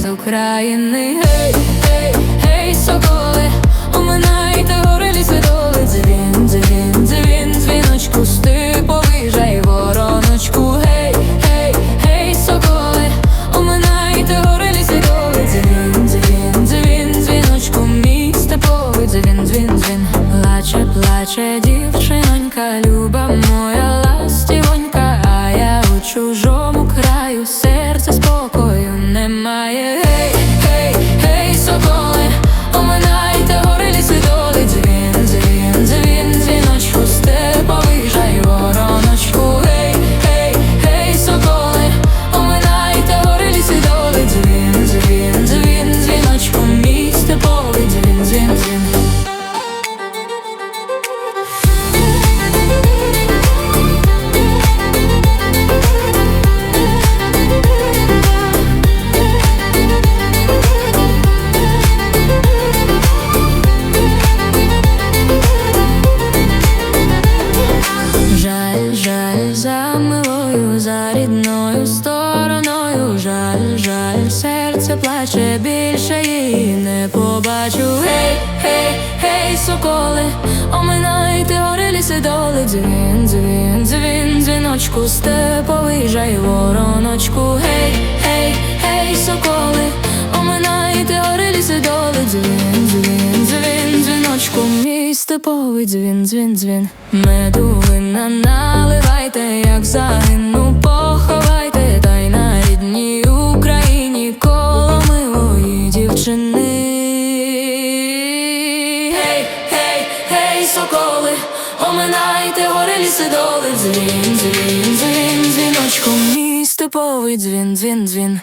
з України. Гей, гей, гей, соколи, оминайте гори ліси доли. Дзвін, дзвін, дзвін, дзвіночку стиповий жай вороночку. Гей, гей, гей, соколи, оминайте гори ліси. Дзвін, дзвін, дзвін, дзвіночку мій степовий. Дзвін, дзвін, дзвін, плаче, плаче немає. Гей, гей, гей, соколи, рідною стороною. Жаль, жаль, серце плаче, більше її не побачу. Гей, гей, гей, соколи, оминайте гори ліси доли. Дзвін, дзвін, дзвін, дзвіночку степовий жай вороночку. Гей, гей, гей, соколи, оминайте гори ліси доли. Дзвін, дзвін, дзвін, дзвіночку мій степовий дзвін, дзвін, дзвін. Меду вина наливайте, як загину, оминайте гори ліси доли. Дзвін, дзвін, дзвін, дзвіночку мій степовий дзвін, дзвін, дзвін.